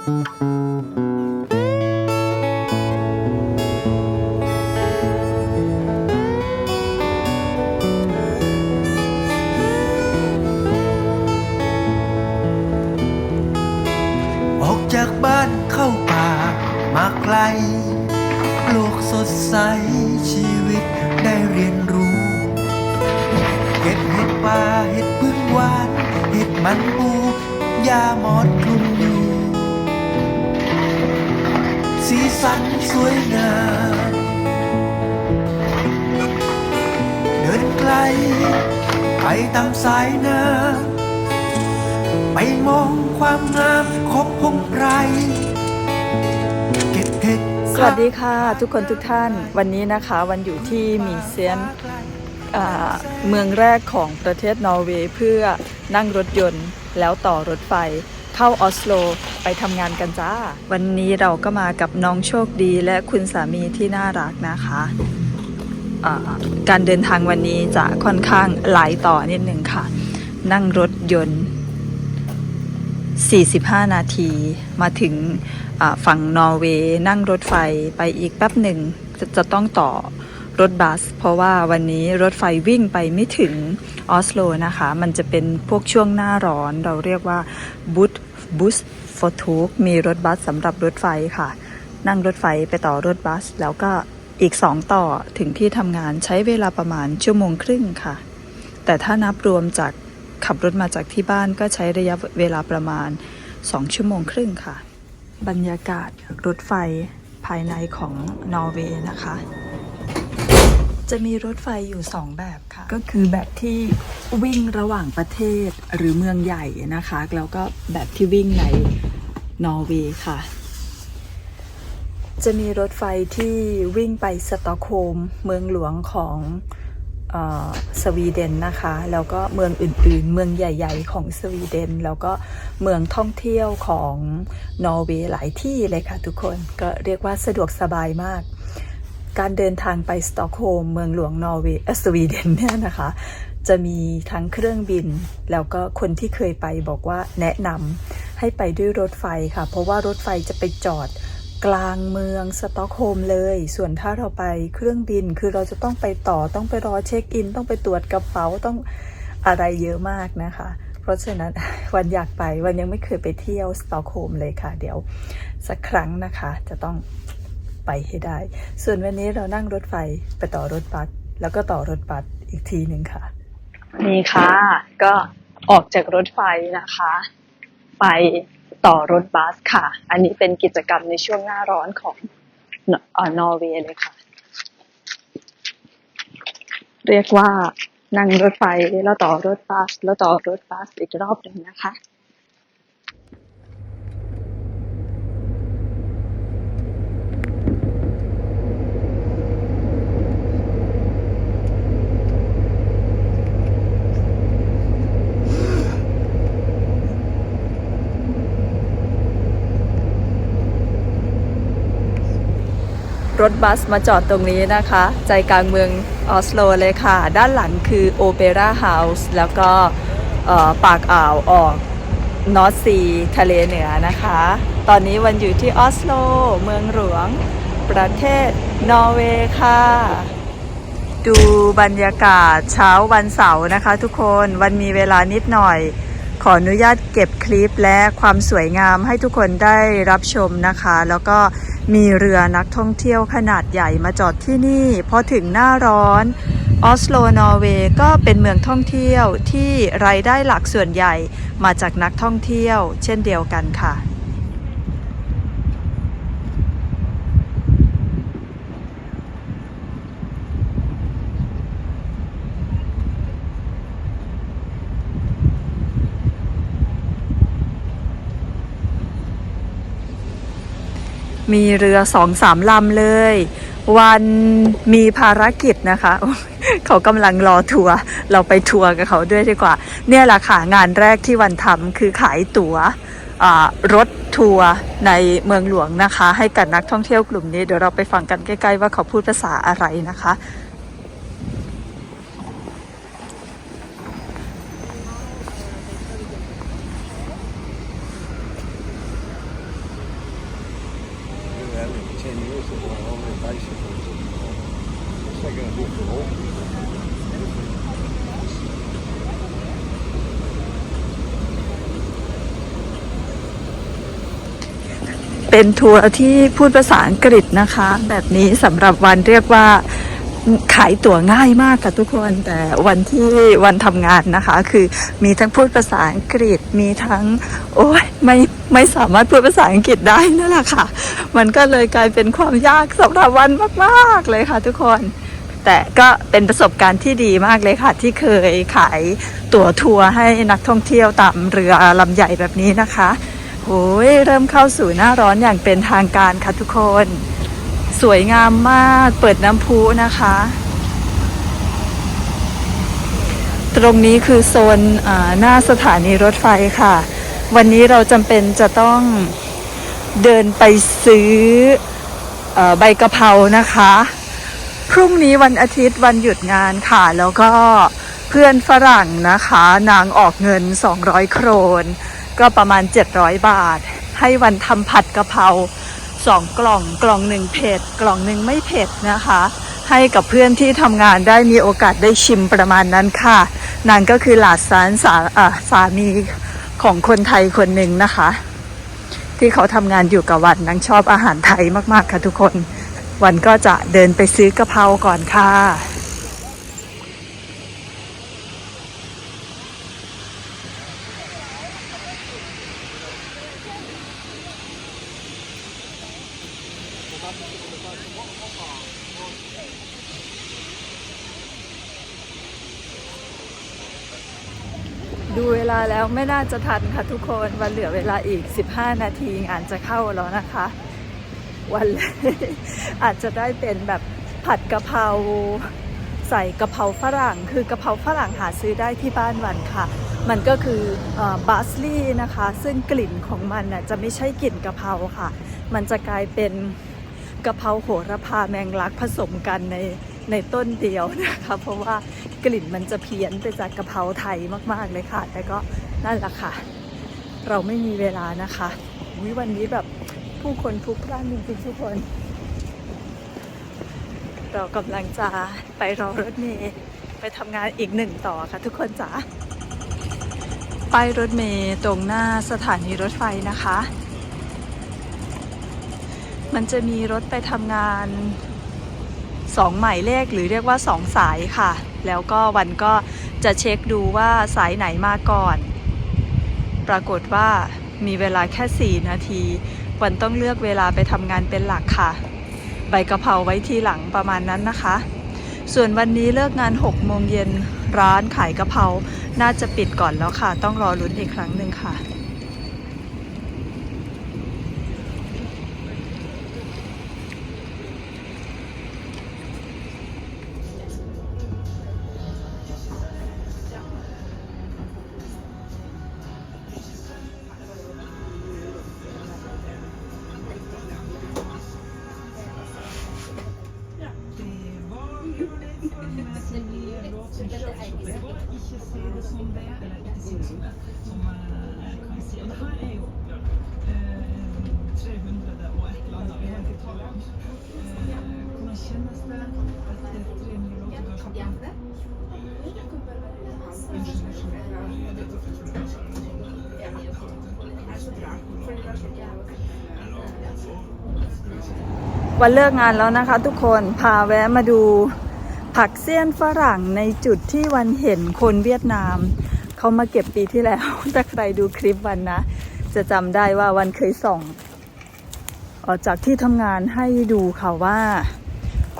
ออกจากบ้านเข้าป่ามาไกล โลกสดใสชีวิตได้เรียนรู้ เก็บเห็ดป่าเห็ดพึ่งหวาน เห็ดมันปูยาหมอน สวยงามเดินไกล ไปตามสายน้ำไปมองความงามของพงไพรเก็บเห็ดสวัสดีค่ะ ทุกคนทุกท่านวันนี้นะคะวันอยู่ที่มีเซียนเมืองแรกของประเทศนอร์เวย์เพื่อนั่งรถยนต์แล้วต่อรถไฟ เข้าออสโลไปทำงานกันจ้า วันนี้เราก็มากับน้องโชคดีและคุณสามีที่น่ารักนะคะการเดินทางวันนี้จะค่อนข้างหลายต่อนิดหนึ่งค่ะ นั่งรถยนต์ 45 นาทีมาถึงฝั่งนอร์เวย์นั่งรถไฟไปอีกแป๊บหนึ่งจะจะต้องต่อรถบัส เพราะว่าวันนี้รถไฟวิ่งไปไม่ถึงออสโลนะคะ มันจะเป็นพวกช่วงหน้าร้อนเราเรียกว่าบุส บุสฟอร์ทูกมีรถบัสสำหรับรถไฟค่ะ นั่งรถไฟไปต่อรถบัส แล้วก็อีกสองต่อถึงที่ทำงานใช้เวลาประมาณชั่วโมงครึ่งค่ะ แต่ถ้านับรวมจากขับรถมาจากที่บ้านก็ใช้ระยะเวลาประมาณ 2 ชั่วโมงครึ่งค่ะ บรรยากาศรถไฟภายในของนอร์เวย์นะคะ จะมีรถไฟอยู่ 2 แบบค่ะ ก็คือแบบที่วิ่งระหว่างประเทศหรือเมืองใหญ่นะคะ แล้วก็แบบที่วิ่งในนอร์เวย์ค่ะ จะมีรถไฟที่วิ่งไปสตอกโฮล์มเมืองหลวงของเออสวีเดนนะคะ แล้วก็เมืองอื่นๆ เมืองใหญ่ ๆ ของสวีเดน แล้วก็เมืองท่องเที่ยวของนอร์เวย์หลายที่เลยค่ะทุกคนก็เรียกว่าสะดวกสบายมาก การเดินทางไปสตอกโฮล์มเมืองหลวงนอร์เวย์เอ่อสวีเดนเนี่ยนะคะ จะมีทั้งเครื่องบิน แล้วก็คนที่เคยไปบอกว่าแนะนำให้ไปด้วยรถไฟค่ะ เพราะว่ารถไฟจะไปจอดกลางเมืองสต็อกโฮล์มเลย ส่วนถ้าเราไปเครื่องบินคือเราจะต้องไปต่อต้องไปรอเช็คอิน ต้องไปตรวจกระเป๋าต้องอะไรเยอะมากนะคะ เพราะฉะนั้นวันอยากไปวันยังไม่เคยไปเที่ยวสต็อกโฮล์มเลยค่ะ เดี๋ยวสักครั้งนะคะจะต้อง ไปให้ได้ ส่วนวันนี้เรานั่งรถไฟไปต่อรถบัสแล้วก็ต่อรถบัสอีกทีหนึ่งค่ะ นี่ค่ะ ก็ออกจากรถไฟนะคะ ไปต่อรถบัสค่ะ อันนี้เป็นกิจกรรมในช่วงหน้าร้อนของนเอ่อนอร์เวย์เลยค่ะ เรียกว่านั่งรถไฟแล้วต่อรถบัสแล้วต่อรถบัสอีกรอบหนึ่งนะคะ รถบัสมาจอดตรงนี้นะคะ ใจกลางเมืองออสโลเลยค่ะ ด้านหลังคือโอเปร่าเฮาส์แล้วก็ปากอ่าวออกนอร์ซีทะเลเหนือนะคะ ตอนนี้วันอยู่ที่ออสโล เมืองหลวง ประเทศนอร์เวย์ค่ะ ดูบรรยากาศเช้าวันเสาร์นะคะทุกคนวันมีเวลานิดหน่อย ขออนุญาตเก็บคลิปและความสวยงามให้ทุกคนได้รับชมนะคะ แล้วก็ มีเรือนักท่องเที่ยวขนาดใหญ่มาจอดที่นี่พอถึงหน้าร้อนออสโลนอร์เวย์ก็เป็นเมืองท่องเที่ยวที่รายได้หลักส่วนใหญ่มาจากนักท่องเที่ยว เช่นเดียวกันค่ะ มีเรือสองสามลำเลย วันมีภารกิจนะคะ เขากำลังรอทัวร์เราไปทัวร์กับเขาด้วยดีกว่า เนี่ยแหละค่ะงานแรกที่วันทำคือขายตั๋วรถทัวร์ในเมืองหลวงนะคะ ให้กับนักท่องเที่ยวกลุ่มนี้เดี๋ยวเราไปฟังกันใกล้ ๆ ว่าเขาพูดภาษาอะไรนะคะ เป็นทัวร์ที่พูดภาษาอังกฤษนะคะ แบบนี้สำหรับวันเรียกว่าขายตั๋วง่ายมากค่ะทุกคนแต่วันที่วันทำงานนะคะ คือมีทั้งพูดภาษาอังกฤษมีทั้ง โอ้ยไม่ไม่สามารถพูดภาษาอังกฤษได้นั่นแหละค่ะ มันก็เลยกลายเป็นความยากสำหรับวันมากๆเลยค่ะทุกคน แต่ก็เป็นประสบการณ์ที่ดีมากเลยค่ะ ที่เคยขายตั๋วทัวร์ให้นักท่องเที่ยวตามเรือลำใหญ่แบบนี้นะคะ โอ้ยเริ่มเข้าสู่หน้าร้อนอย่างเป็นทางการค่ะทุกคน สวยงามมากเปิดน้ำพุนะคะ ตรงนี้คือโซนหน้าสถานีรถไฟค่ะ วันนี้เราจำเป็นจะต้องเดินไปซื้อเออใบกะเพรานะคะ พรุ่งนี้วันอาทิตย์วันหยุดงานค่ะ แล้วก็เพื่อนฝรั่งนะคะ นางออกเงิน 200 โครน ก็ประมาณ 700 บาท ให้วันทำผัดกะเพราสองกล่องกล่องหนึ่งเผ็ดกล่องหนึ่งไม่เผ็ดนะคะ ให้กับเพื่อนที่ทำงานได้มีโอกาสได้ชิมประมาณนั้นค่ะ นางก็คือหลาดสารสาอ่าสามีของคนไทยคนหนึ่งนะคะ ที่เขาทำงานอยู่กับวันนางชอบอาหารไทยมากๆค่ะทุกคน วันก็จะเดินไปซื้อกะเพราก่อนค่ะ ดูเว ลาแล้วไม่น่าจะทันค่ะทุกคนวันเหลือเวลาอีก 15 นาทีงานจะเข้าแล้วนะคะ วันเลยอาจจะได้เป็นแบบผัดกะเพราใส่กะเพราฝรั่ง คือกะเพราฝรั่งหาซื้อได้ที่บ้านวันค่ะ มันก็คือบาสลี่นะคะ ซึ่งกลิ่นของมันน่ะจะไม่ใช่กลิ่นกะเพราค่ะ มันจะกลายเป็นกะเพราโหระพาแมงลักผสมกันใน ในต้นเดียวนะคะเพราะว่ากลิ่นมันจะเพี้ยนไปจากกะเพราไทยมากๆเลยค่ะ แต่ก็นั่นแหละค่ะ เราไม่มีเวลานะคะวิวันนี้แบบผู้คนพลุกพล่านจริงๆทุกคน เรากำลังจะไปรอรถเมย์ไปทำงานอีกหนึ่งต่อค่ะ ทุกคนจ๋าป้ายรถเมย์ตรงหน้าสถานีรถไฟนะคะ มันจะมีรถไปทำงาน สองหมายเลขหรือเรียกว่าสองสายค่ะ แล้วก็วันก็จะเช็คดูว่าสายไหนมาก่อน ปรากฏว่ามีเวลาแค่ 4 นาที วันต้องเลือกเวลาไปทำงานเป็นหลักค่ะ ใบกะเพราไว้ทีหลังประมาณนั้นนะคะ ส่วนวันนี้เลิกงาน6โมงเย็นร้านขายกะเพราน่าจะปิดก่อนแล้วค่ะ ต้องรอลุ้นอีกครั้งหนึ่งค่ะ วันเลิกงานแล้วนะคะทุกคนพาแวะมาดู ผักเสี้ยนฝรั่งในจุดที่วันเห็นคนเวียดนาม เขามาเก็บปีที่แล้วถ้าใครดูคลิปวันนะ จะจำได้ว่าวันเคยส่องออกจากที่ทำงานให้ดูค่ะว่า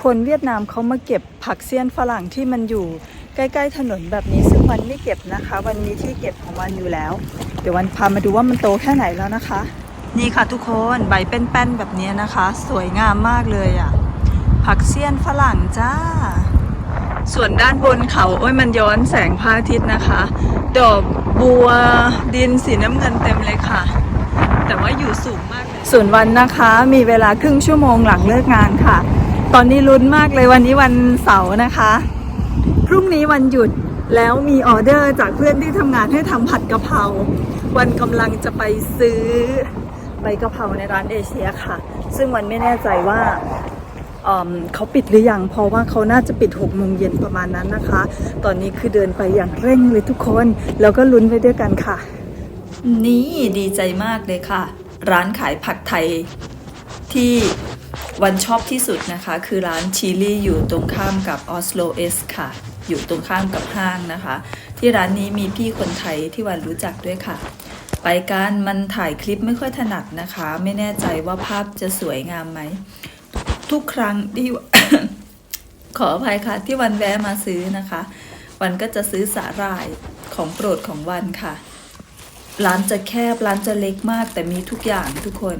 คนเวียดนามเขามาเก็บผักเสี้ยนฝรั่งที่มันอยู่ใกล้ๆถนนแบบนี้ซึ่งวันไม่เก็บนะคะ วันมีที่เก็บของวันอยู่แล้ว เดี๋ยววันพามาดูว่ามันโตแค่ไหนแล้วนะคะ นี่ค่ะทุกคนใบแป้นๆแบบนี้นะคะ สวยงามมากเลยอะ่ะผักเสี้ยนฝรั่งจ้า ส่วนด้านบนเขาโอ้ยมันย้อนแสงพระอาทิตย์นะคะ ดอกบัวดินสีน้ำเงินเต็มเลยค่ะ แต่ว่าอยู่สูงมากส่วนวันนะคะมีเวลาครึ่งชั่วโมงหลังเลิกงานค่ะ ตอนนี้ลุ้นมากเลยวันนี้วันเสาร์นะคะ พรุ่งนี้วันหยุดแล้วมีออเดอร์จากเพื่อนที่ทำงานให้ทำผัดกะเพราวันกำลังจะไปซื้อใบกะเพราในร้านเอเชียค่ะ ซึ่งวันไม่แน่ใจว่า เขาปิดหรือยัง เพราะว่าเขาน่าจะปิด6โมงเย็นประมาณนั้นนะคะ ตอนนี้คือเดินไปอย่างเร่งเลยทุกคน แล้วก็ลุ้นไปด้วยกันค่ะ นี่ดีใจมากเลยค่ะ ร้านขายผักไทยที่วันชอบที่สุดนะคะ คือร้านชิลี่อยู่ตรงข้ามกับออสโลเอสค่ะ อยู่ตรงข้ามกับห้างนะคะ ที่ร้านนี้มีพี่คนไทยที่วันรู้จักด้วยค่ะ ไปกันมันถ่ายคลิปไม่ค่อยถนัดนะคะ ไม่แน่ใจว่าภาพจะสวยงามไหม ทุกครั้งที่ขออภัยค่ะ ที่วันแวะมาซื้อนะคะ วันก็จะซื้อสาหร่ายของโปรดของวันค่ะ ร้านจะแคบร้านจะเล็กมากแต่มีทุกอย่างทุกคน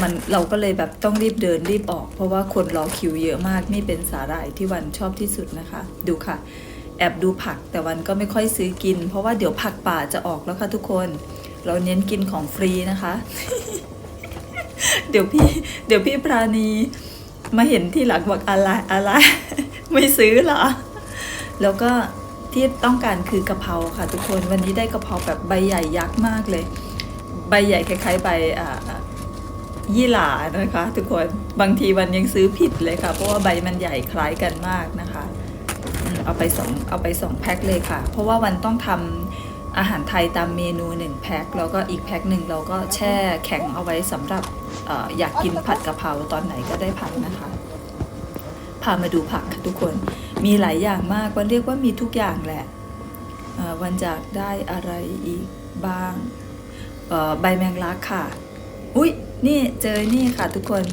มันเราก็เลยแบบต้องรีบเดินรีบออก เพราะว่าคนรอคิวเยอะมากนี่เป็นสาหร่ายที่วันชอบที่สุดนะคะ ดูค่ะ แอบดูผักแต่วันก็ไม่ค่อยซื้อกิน เพราะว่าเดี๋ยวผักป่าจะออกแล้วค่ะทุกคน เราเน้นกินของฟรีนะคะ เดี๋ยวพี่ เดี๋ยวพี่ปราณี มาเห็นที่หลังบอกอะไรอะไร ไม่ซื้อเหรอ แล้วก็ที่ต้องการคือกะเพราค่ะทุกคนวันนี้ได้กะเพราแบบใบใหญ่ยักษ์มากเลย ใบใหญ่คล้ายๆใบอ่ายี่หร่านะคะ ทุกคนบางทีวันยังซื้อผิดเลยค่ะ เพราะว่าใบมันใหญ่คล้ายกันมากนะคะเอาไปสองเอาไปสองแพ็คเลยค่ะ เพราะว่าวันต้องทำ อาหารไทยตามเมนูหนึ่งแพ็คแล้วก็อีกแพ็คหนึ่งเราก็แช่แข็งเอาไว้สำหรับออยากกินผัดกะเพราตอนไหนก็ได้ผัดนะคะ พามาดูผักค่ะทุกคน มีหลายอย่างมากวันเรียกว่ามีทุกอย่างแหละวันจากได้อะไรอีกบ้างใบแมงลักค่ะ อุ๊ย นี่เจอนี่ค่ะทุกคน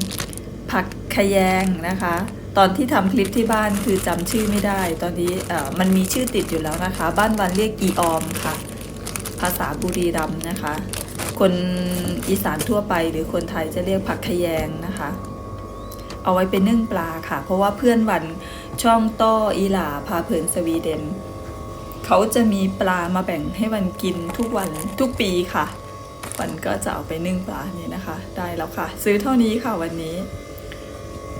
ผักขยงนะคะ ตอนที่ทำคลิปที่บ้านคือจำชื่อไม่ได้ ตอนนี้มันมีชื่อติดอยู่แล้วนะคะ บ้านวันเรียกอีออมค่ะ ภาษาบุรีรัมนะคะ คนอีสานทั่วไปหรือคนไทยจะเรียกผักขยงนะคะ เอาไว้เป็นนึ่งปลาค่ะ เพราะว่าเพื่อนวันช่องต้ออีหลาพาเพินสวีเดน เขาจะมีปลามาแบ่งให้วันกินทุกวันทุกปีค่ะ วันก็จะเอาไปนึ่งปลานี่นะคะ ได้แล้วค่ะ ซื้อเท่านี้ค่ะวันนี้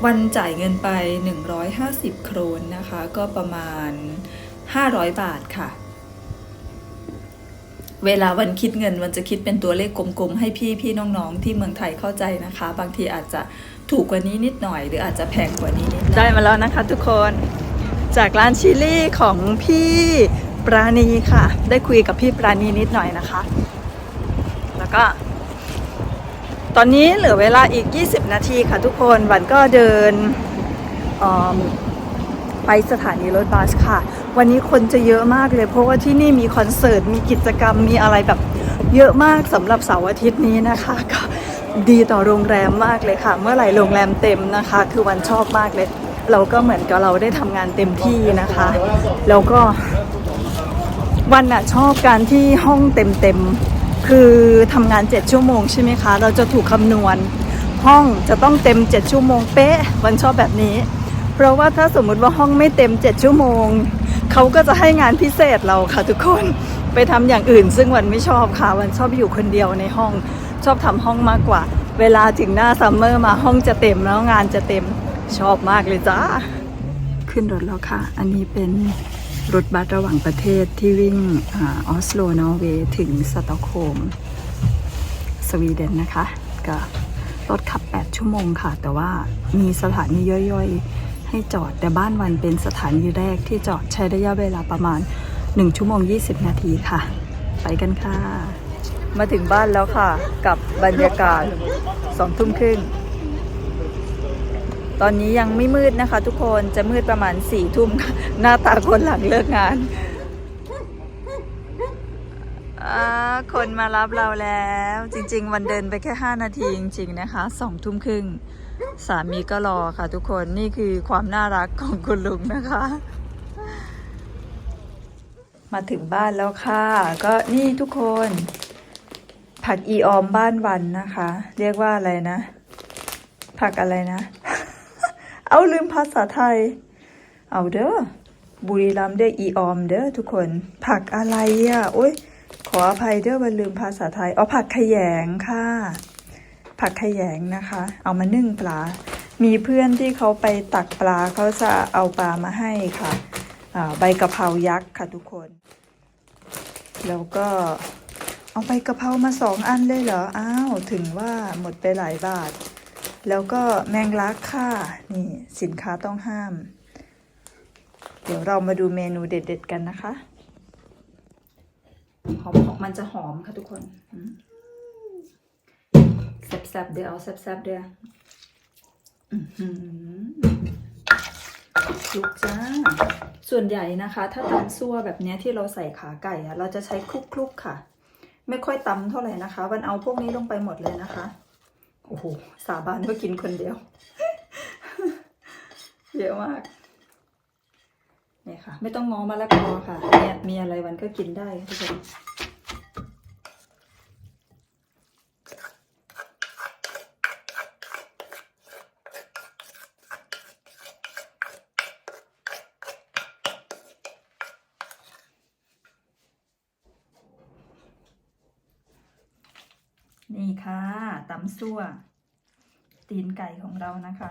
วันจ่ายเงินไป 150 โครนนะคะ ก็ประมาณ 500 บาทค่ะ เวลาวันคิดเงินวันจะคิดเป็นตัวเลขกลมๆ ให้พี่พี่น้องๆ ที่เมืองไทยเข้าใจนะคะ บางทีอาจจะถูกกว่านี้นิดหน่อย หรืออาจจะแพงกว่านี้นิดได้มาแล้วนะคะทุกคนจากร้านชิลี่ของพี่ปราณีค่ะ ได้คุยกับพี่ปราณีนิดหน่อยนะคะ แล้วก็ ตอนนี้เหลือเวลาอีก 20 นาทีค่ะทุกคนวันก็เดินไปสถานีรถบัสค่ะ วันนี้คนจะเยอะมากเลย เพราะว่าที่นี่มีคอนเสิร์ตมีกิจกรรมมีอะไรแบบเยอะมากสำหรับเสาร์อาทิตย์นี้นะคะก็ดีต่อโรงแรมมากเลยค่ะ เมื่อไหร่โรงแรมเต็มนะคะ คือวันชอบมากเลย เราก็เหมือนกับเราได้ทำงานเต็มที่นะคะ แล้วก็วันน่ะชอบการที่ห้องเต็มเต็มๆคือทำงาน 7 ชั่วโมงใช่ไหมคะ เราจะถูกคำนวณ ห้องจะต้องเต็ม 7 ชั่วโมงเป๊ะ วันชอบแบบนี้ เพราะว่าถ้าสมมุติว่าห้องไม่เต็ม 7 ชั่วโมง เขาก็จะให้งานพิเศษเราค่ะทุกคนไปทำอย่างอื่น ซึ่งวันไม่ชอบค่ะวันชอบอยู่คนเดียวในห้องชอบทำห้องมากกว่า เวลาถึงหน้าซัมเมอร์มาห้องจะเต็มแล้วงานจะเต็มชอบมากเลยจ้าขึ้นรถแล้วค่ะ อันนี้เป็นรถบัสระหว่างประเทศที่วิ่งออสโลนอร์เวย์ถึงสตอกโฮมสวีเดนนะคะ ก็รถขับ 8 ชั่วโมงค่ะ แต่ว่ามีสถานีย่อยๆ ให้จอด แต่บ้านวันเป็นสถานีแรกที่จอดใช้ระยะเวลาประมาณ 1 ชั่วโมง 20 นาทีค่ะ ไปกันค่ะ มาถึงบ้านแล้วค่ะ กับบรรยากาศสองทุ่มครึ่ง ตอนนี้ยังไม่มืดนะคะ ทุกคนจะมืดประมาณสี่ทุ่มหน้าตาคนหลังเลิกงานอ่าคนมารับเราแล้วจริง ๆ วันเดินไปแค่ 5 นาทีจริง ๆ นะคะสองทุ่มครึ่ง สามีก็รอค่ะทุกคนนี่คือความน่ารักของคุณลุงนะคะ มาถึงบ้านแล้วค่ะ ก็นี่ทุกคน ผักอีออมบ้านวันนะคะ เรียกว่าอะไรนะ ผักอะไรนะ เอาลืมภาษาไทย เอาเด้อบุรีรัมย์เด้ออีออมเด้อทุกคน ผักอะไรอะโอ้ยขออภัยเด้อวันลืมภาษาไทย เอาผักขยงค่ะ ผักขยงนะคะ เอามานึ่งปลา มีเพื่อนที่เขาไปตักปลาเขาจะเอาปลามาให้ค่ะใบกะเพรายักษ์ค่ะทุกคน แล้วก็เอาใบกะเพรามาสองอันเลยเหรอ อ้าว ถึงว่าหมดไปหลายบาท แล้วก็แมงลักค่ะ นี่สินค้าต้องห้าม เดี๋ยวเรามาดูเมนูเด็ด ๆ กันนะคะหอมมันจะหอมค่ะทุกคนอื แซ่บๆเดี๋ยวเอาแซ่บๆเดี๋ยวอื้อหือลุกจ้า ส่วนใหญ่นะคะ ถ้าตำซั่วแบบนี้ที่เราใส่ขาไก่อะเราจะใช้คลุกๆค่ะ ไม่ค่อยตำเท่าไหร่นะคะวันเอาพวกนี้ลงไปหมดเลยนะคะ โอ้โห สาบานว่ากินคนเดียว เยอะมากเนี่ยค่ะ ไม่ต้องงอมะละกอค่ะเนี่ยมีอะไรวันก็กินได้ทุกคนค่ะามซั่ว ตีนไก่ของเรานะคะ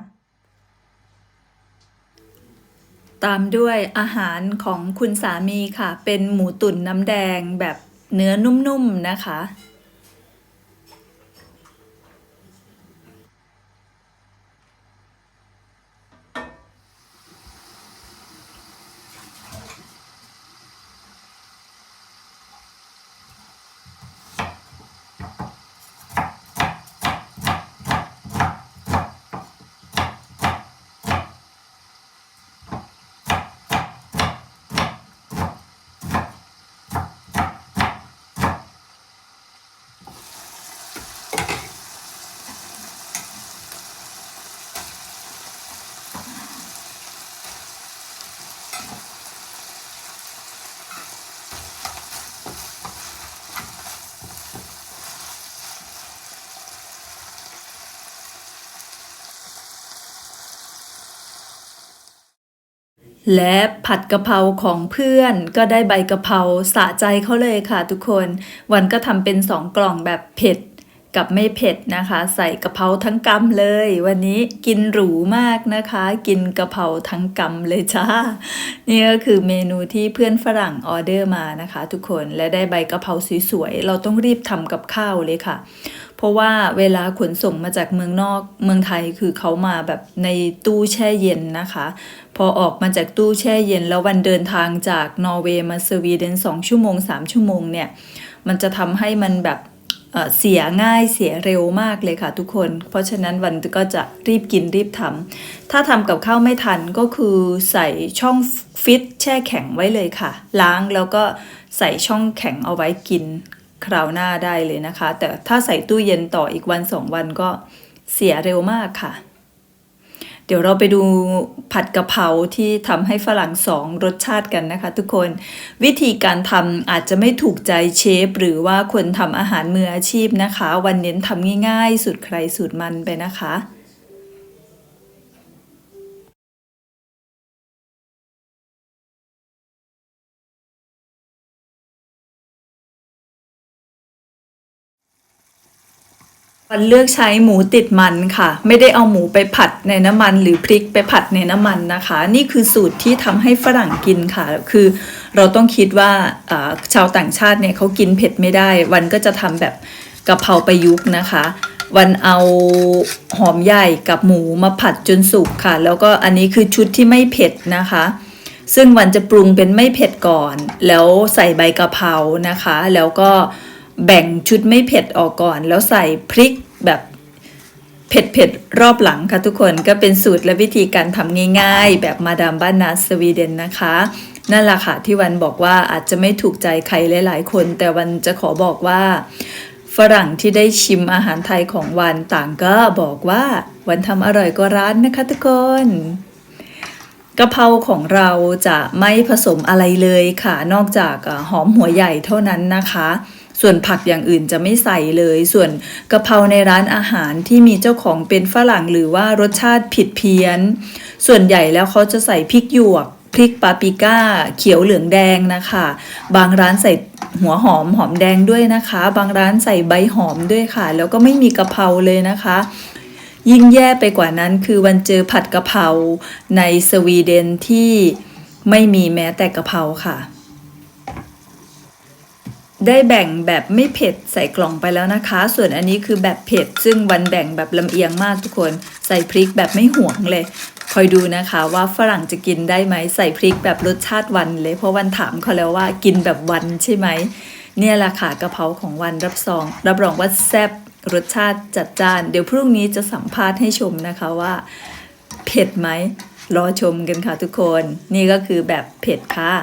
ตามด้วยอาหารของคุณสามีค่ะ เป็นหมูตุ๋นน้ำแดงแบบเนื้อนุ่มๆนะคะ และผัดกะเพราของเพื่อนก็ได้ใบกะเพราสะใจเขาเลยค่ะทุกคน วันก็ทำเป็นสองกล่องแบบเผ็ดกับไม่เผ็ดนะคะ ใส่กะเพราทั้งกำเลย วันนี้กินหรูมากนะคะ กินกะเพราทั้งกำเลยจ้านี่ก็คือเมนูที่เพื่อนฝรั่งออเดอร์มานะคะ ทุกคนและได้ใบกะเพราสวยๆเราต้องรีบทำกับข้าวเลยค่ะ เพราะว่าเวลาขนส่งมาจากเมืองนอกเมืองไทยคือเขามาแบบในตู้แช่เย็นนะคะ พอออกมาจากตู้แช่เย็น แล้ววันเดินทางจากนอร์เวย์มาสวีเดนสองชั่วโมงสามชั่วโมงเนี่ย มันจะทำให้มันแบบเอ่อเสียง่ายเสียเร็วมากเลยค่ะทุกคน เพราะฉะนั้นวันก็จะรีบกินรีบทำถ้าทำกับข้าวไม่ทันก็คือใส่ช่องฟิตแช่แข็งไว้เลยค่ะ ล้างแล้วก็ใส่ช่องแข็งเอาไว้กิน คราวหน้าได้เลยนะคะ แต่ถ้าใส่ตู้เย็นต่ออีกวันสองวันก็เสียเร็วมากค่ะ เดี๋ยวเราไปดูผัดกะเพราที่ทำให้ฝรั่งสองรสชาติกันนะคะ ทุกคนวิธีการทำอาจจะไม่ถูกใจเชฟ หรือว่าคนทำอาหารมืออาชีพนะคะ วันเน้นทำง่ายๆ สุดใครสุดมันไปนะคะ วันเลือกใช้หมูติดมันค่ะ ไม่ได้เอาหมูไปผัดในน้ำมัน หรือพริกไปผัดในน้ำมันนะคะ นี่คือสูตรที่ทำให้ฝรั่งกินค่ะ คือเราต้องคิดว่าชาวต่างชาติเนี่ยเขากินเผ็ดไม่ได้ วันก็จะทำแบบกะเพราประยุกต์นะคะ วันเอาหอมใหญ่กับหมูมาผัดจนสุกค่ะ แล้วก็อันนี้คือชุดที่ไม่เผ็ดนะคะซึ่งวันจะปรุงเป็นไม่เผ็ดก่อน แล้วใส่ใบกะเพรานะคะ แล้วก็ แบ่งชุดไม่เผ็ดออกก่อน แล้วใส่พริกแบบเผ็ดเผ็ดๆรอบหลังค่ะทุกคนก็เป็นสูตรและวิธีการทำง่ายๆ แบบมาดามบ้านนาสวีเดนนะคะ นั่นแหละค่ะที่วันบอกว่าอาจจะไม่ถูกใจใครหลายๆ คน แต่วันจะขอบอกว่า ฝรั่งที่ได้ชิมอาหารไทยของวันต่างก็บอกว่าวันทำอร่อยกว่าร้านนะคะทุกคนกะเพราของเราจะไม่ผสมอะไรเลยค่ะ นอกจากหอมหัวใหญ่เท่านั้นนะคะ ส่วนผักอย่างอื่นจะไม่ใส่เลย ส่วนกะเพราในร้านอาหารที่มีเจ้าของเป็นฝรั่งหรือว่ารสชาติผิดเพี้ยน ส่วนใหญ่แล้วเขาจะใส่พริกหยวกพริกปาปิก้า เขียวเหลืองแดงนะคะ บางร้านใส่หัวหอมหอมแดงด้วยนะคะ บางร้านใส่ใบหอมด้วยค่ะ แล้วก็ไม่มีกะเพราเลยนะคะ ยิ่งแย่ไปกว่านั้นคือวันเจอผัดกะเพราในสวีเดนที่ไม่มีแม้แต่กะเพราค่ะ ได้แบ่งแบบไม่เผ็ดใส่กล่องไปแล้วนะคะ ส่วนอันนี้คือแบบเผ็ด ซึ่งวันแบ่งแบบลำเอียงมากทุกคนใส่พริกแบบไม่ห่วงเลย คอยดูนะคะว่าฝรั่งจะกินได้ไหมใส่พริกแบบรสชาติวันเลย เพราะวันถามเขาแล้วว่ากินแบบวันใช่ไหมเนี่ยแหละค่ะกะเพราของวันรับซอง รับรองว่าแซ่บรสชาติจัดจ้าน เดี๋ยวพรุ่งนี้จะสัมภาษณ์ให้ชมนะคะว่าเผ็ดไหมรอชมกันค่ะทุกคน นี่ก็คือแบบเผ็ดค่ะ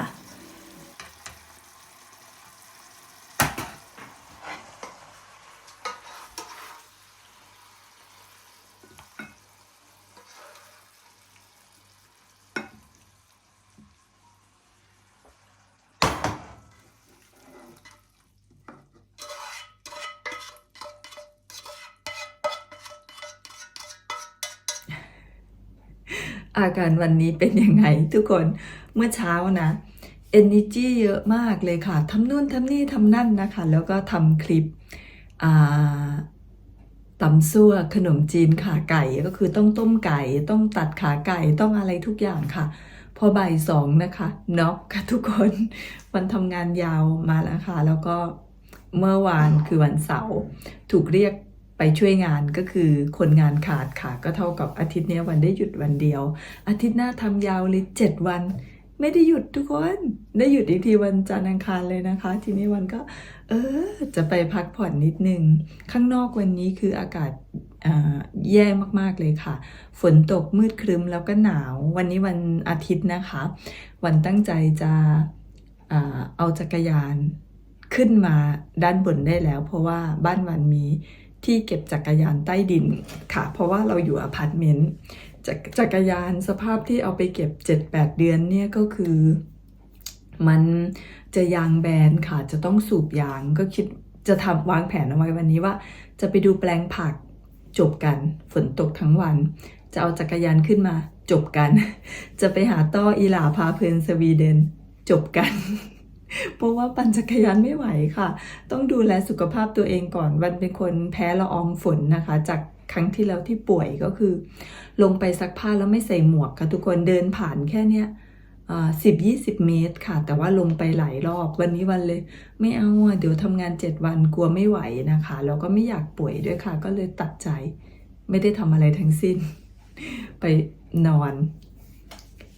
อาการวันนี้เป็นยังไงทุกคนเมื่อเช้านะ energy เยอะมากเลยค่ะทำนู่นทำนี่ทำนั่นนะคะ แล้วก็ทำคลิปตำซั่วขนมจีนขาไก่ก็คือต้องต้มไก่ต้องตัดขาไก่ต้องอะไรทุกอย่างค่ะ พอบ่ายสองนะคะน็อกค่ะทุกคนวันทำงานยาวมาแล้วค่ะ แล้วก็เมื่อวานคือวันเสาร์ถูกเรียก ไปช่วยงานก็คือคนงานขาดค่ะ ก็เท่ากับอาทิตย์นี้วันได้หยุดวันเดียว อาทิตย์หน้าทำยาวเลยเจ็ดวัน ไม่ได้หยุดทุกคน ได้หยุดอีกทีวันจันทร์อังคารเลยนะคะ ทีนี้วันก็ เออ จะไปพักผ่อนนิดนึง ข้างนอกวันนี้คืออากาศแย่มากๆเลยค่ะ ฝนตกมืดครึ้มแล้วก็หนาว วันนี้วันอาทิตย์นะคะ วันตั้งใจจะเอาจักรยานขึ้นมาด้านบนได้แล้ว เพราะว่าบ้านวันมี ที่เก็บจักรยานใต้ดินค่ะ เพราะว่าเราอยู่อพาร์ตเมนต์จักจักรยานสภาพที่เอาไปเก็บ 7-8 เดือนเนี่ยก็คือ มันจะยางแบนค่ะ จะต้องสูบยางก็คิดจะทำวางแผนเอาไว้วันนี้ว่า จะไปดูแปลงผักจบกัน ฝนตกทั้งวัน จะเอาจักรยานขึ้นมาจบกัน จะไปหาต้ออีหลาพาเพลินสวีเดน จบกัน เพราะว่าปั่นจักรยานไม่ไหวค่ะ ต้องดูแลสุขภาพตัวเองก่อนวันเป็นคนแพ้ละอองฝนนะคะ จากครั้งที่แล้วที่ป่วยก็คือ ลงไปซักผ้าแล้วไม่ใส่หมวกค่ะทุกคนเดินผ่านแค่เนี้ยสิบยี่สิบเมตรค่ะ แต่ว่าลงไปหลายรอบวันนี้วันเลย ไม่เอาเดี๋ยวทำงานเจ็ดวันกลัวไม่ไหวนะคะแล้วก็ไม่อยากป่วยด้วยค่ะ ก็เลยตัดใจ ไม่ได้ทำอะไรทั้งสิ้น ไปนอน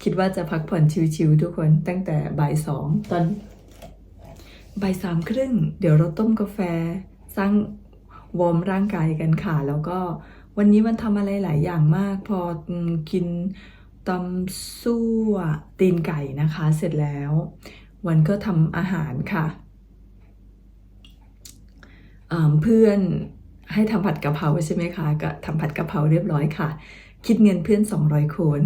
คิดว่าจะพักผ่อนชิวๆทุกคนตั้งแต่บ่ายสองตอน บ่ายสามครึ่ง เดี๋ยวเราต้มกาแฟ สร้างวอร์มร่างกายกันค่ะ แล้วก็วันนี้มันทำอะไรหลายอย่างมาก พอกินตำซั่วตีนไก่นะคะ เสร็จแล้ว วันก็ทำอาหารค่ะ เพื่อนให้ทำผัดกะเพราใช่ไหมคะ ก็ทำผัดกะเพราเรียบร้อยค่ะ คิดเงินเพื่อน 200โคน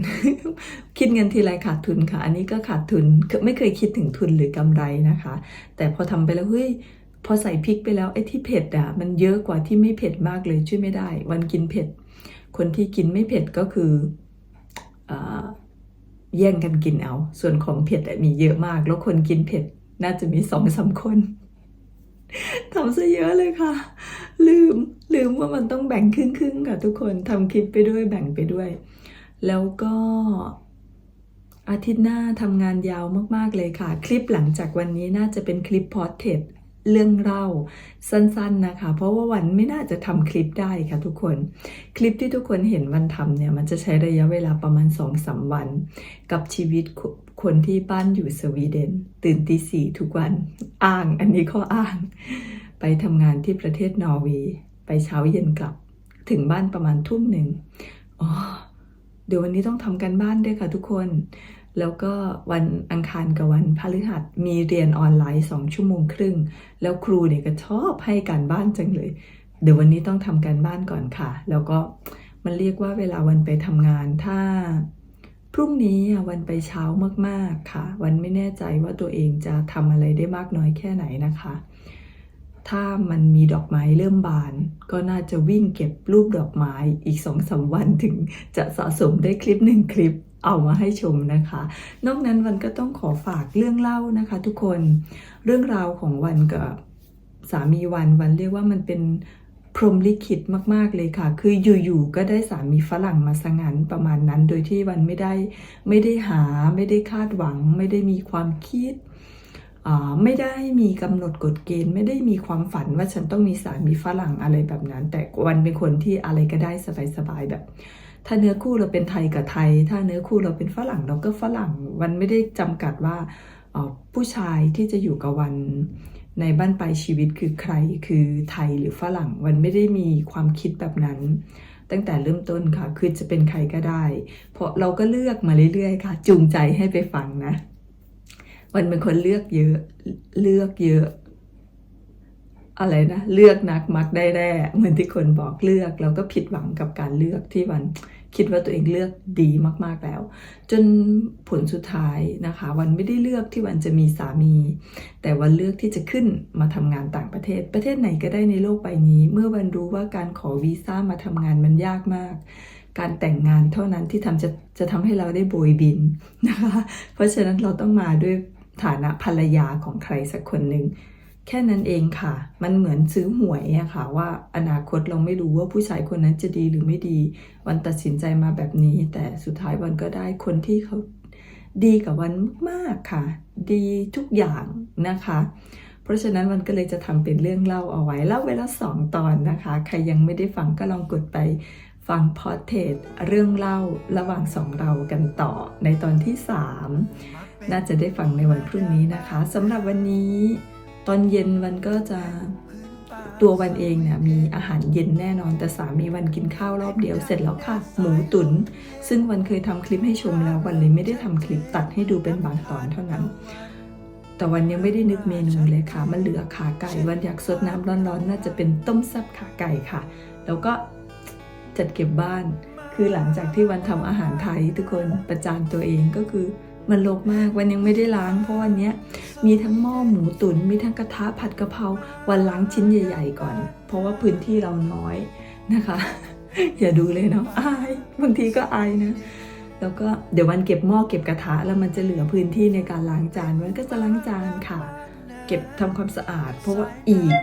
คิดเงินทีไรขาดทุนค่ะ อันนี้ก็ขาดทุนคือไม่เคยคิดถึงทุนหรือกำไรนะคะ แต่พอทำไปแล้วเฮ้ยพอใส่พริกไปแล้วไอ้ที่เผ็ดอะมันเยอะกว่าที่ไม่เผ็ดมากเลยช่วยไม่ได้ วันกินเผ็ด คนที่กินไม่เผ็ดก็คืออแย่งกันกินเอา ส่วนของเผ็ดมีเยอะมาก แล้วคนกินเผ็ดน่าจะมีสองสามคน ทำซะเยอะเลยค่ะ ลืมลืมว่ามันต้องแบ่งครึ่งๆค่ะทุกคนทำคลิปไปด้วยแบ่งไปด้วย แล้วก็อาทิตย์หน้าทำงานยาวมากๆเลยค่ะ คลิปหลังจากวันนี้น่าจะเป็นคลิปพอร์เทรตเรื่องเล่าสั้นๆนะคะ เพราะว่าวันไม่น่าจะทำคลิปได้ค่ะทุกคน คลิปที่ทุกคนเห็นวันทำเนี่ย มันจะใช้ระยะเวลาประมาณ2-3วัน กับชีวิต คนที่บ้านอยู่สวีเดน ตื่นตีสี่ทุกวัน อ้าง อันนี้ข้ออ้าง ไปทำงานที่ประเทศนอร์เวย์ ไปเช้าเย็นกลับ ถึงบ้านประมาณทุ่มหนึ่งอ๋อเดี๋ยววันนี้ต้องทำกันบ้านด้วยค่ะทุกคน แล้วก็วันอังคารกับวันพฤหัสมีเรียนออนไลน์สองชั่วโมงครึ่ง แล้วครูเนี่ยก็ชอบให้การบ้านจังเลย เดี๋ยววันนี้ต้องทำการบ้านก่อนค่ะ แล้วก็มันเรียกว่าเวลาวันไปทำงานถ้า พรุ่งนี้วันไปเช้ามากๆค่ะ วันไม่แน่ใจว่าตัวเองจะทำอะไรได้มากน้อยแค่ไหนนะคะ ถ้ามันมีดอกไม้เริ่มบาน ก็น่าจะวิ่งเก็บรูปดอกไม้อีกสองสามวันถึงจะสะสมได้คลิปหนึ่งคลิปเอามาให้ชมนะคะ นอกนั้นวันก็ต้องขอฝากเรื่องเล่านะคะ ทุกคนเรื่องราวของวันกับสามีวันวันเรียกว่ามันเป็น พรมลิขิตมากๆเลยค่ะ คืออยู่ๆก็ได้สามีฝรั่งมาสังานประมาณนั้น โดยที่วันไม่ได้ไม่ได้หาไม่ได้คาดหวัง ไม่ได้มีความคิดไม่ได้มีกำหนดกฎเกณฑ์ ไม่ได้มีความฝันว่าฉันต้องมีสามีฝรั่งอะไรแบบนั้น แต่วันเป็นคนที่อะไรก็ได้สบายๆแบบ ถ้าเนื้อคู่เราเป็นไทยกับไทย ถ้าเนื้อคู่เราเป็นฝรั่งเราก็ฝรั่งวันไม่ได้จำกัดว่าผู้ชายที่จะอยู่กับวัน ในบ้านปลายชีวิตคือใครคือไทยหรือฝรั่งวันไม่ได้มีความคิดแบบนั้น ตั้งแต่เริ่มต้นค่ะคือจะเป็นใครก็ได้ เพราะเราก็เลือกมาเรื่อยๆค่ะ จูงใจให้ไปฟังนะวันเป็นคนเลือกเยอะเลือกเยอะ อะไรนะ เลือกนักมักได้แร่เหมือนที่คนบอกเลือก เราก็ผิดหวังกับการเลือกที่วัน คิดว่าตัวเองเลือกดีมากๆแล้ว จนผลสุดท้ายนะคะ วันไม่ได้เลือกที่วันจะมีสามี แต่วันเลือกที่จะขึ้นมาทำงานต่างประเทศ ประเทศไหนก็ได้ในโลกใบนี้ เมื่อวันรู้ว่าการขอวีซ่ามาทำงานมันยากมาก การแต่งงานเท่านั้นที่ทำจะจะทำให้เราได้โบยบินนะคะ เพราะฉะนั้นเราต้องมาด้วยฐานะภรรยาของใครสักคนหนึ่ง แค่นั้นเองค่ะ มันเหมือนซื้อหวยอะค่ะ ว่าอนาคตเราไม่รู้ว่าผู้ชายคนนั้นจะดีหรือไม่ดี วันตัดสินใจมาแบบนี้ แต่สุดท้ายวันก็ได้คนที่เขาดีกับวันมากๆค่ะ ดีทุกอย่างนะคะ เพราะฉะนั้นวันก็เลยจะทำเป็นเรื่องเล่าเอาไว้เล่าไว้ละสองตอนนะคะ ใครยังไม่ได้ฟังก็ลองกดไปฟังพอดเทสเรื่องเล่าระหว่างสองเรากันต่อในตอนที่ 3 น่าจะได้ฟังในวันพรุ่งนี้นะคะสำหรับวันนี้ ตอนเย็นวันก็จะตัววันเองเนี่ยมีอาหารเย็นแน่นอน แต่สามีวันกินข้าวรอบเดียวเสร็จแล้วค่ะหมูตุนซึ่งวันเคยทำคลิปให้ชมแล้ววันเลยไม่ได้ทำคลิปตัดให้ดูเป็นบางตอนเท่านั้น แต่วันยังไม่ได้นึกเมนูเลยค่ะ มันเหลือขาไก่ วันอยากสดน้ำร้อนๆ น่าจะเป็นต้มแซ่บขาไก่ค่ะ แล้วก็จัดเก็บบ้าน คือหลังจากที่วันทำอาหารไทยทุกคนประจานตัวเองก็คือมันรกมากวันยังไม่ได้ล้างเพราะวันเนี้ย มีทั้งหม้อหมูตุนมีทั้งกระทะผัดกะเพราวันล้างชิ้นใหญ่ ๆ ก่อน เพราะว่าพื้นที่เราน้อยนะคะ อย่าดูเลยเนาะอายบางทีก็อายนะแล้วก็เดี๋ยววันเก็บหม้อเก็บกระทะแล้วมันจะเหลือพื้นที่ในการล้างจานวันก็จะล้างจานค่ะ เก็บทำความสะอาด เพราะว่าอีก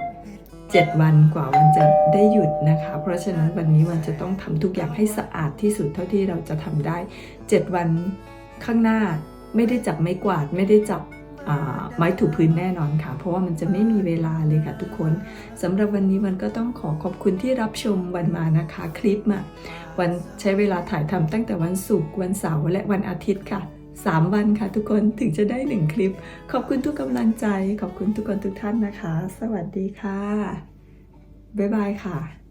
7 วันกว่าวันจะได้หยุดนะคะ เพราะฉะนั้นวันนี้วันจะต้องทำทุกอย่างให้สะอาดที่สุดเท่าที่เราจะทำได้ 7 วันข้างหน้าไม่ได้จับไม้กวาดไม่ได้จับ ไม้ถูพื้นแน่นอนค่ะ เพราะว่ามันจะไม่มีเวลาเลยค่ะทุกคนสำหรับวันนี้วันก็ต้องขอขอบคุณที่รับชมวันมานะคะ คลิปอะวันใช้เวลาถ่ายทำตั้งแต่วันศุกร์วันเสาร์และวันอาทิตย์ค่ะ 3 วันค่ะทุกคนถึงจะได้ 1 คลิป ขอบคุณทุกกำลังใจ ขอบคุณทุกคนทุกท่านนะคะ สวัสดีค่ะ บ๊ายบายค่ะ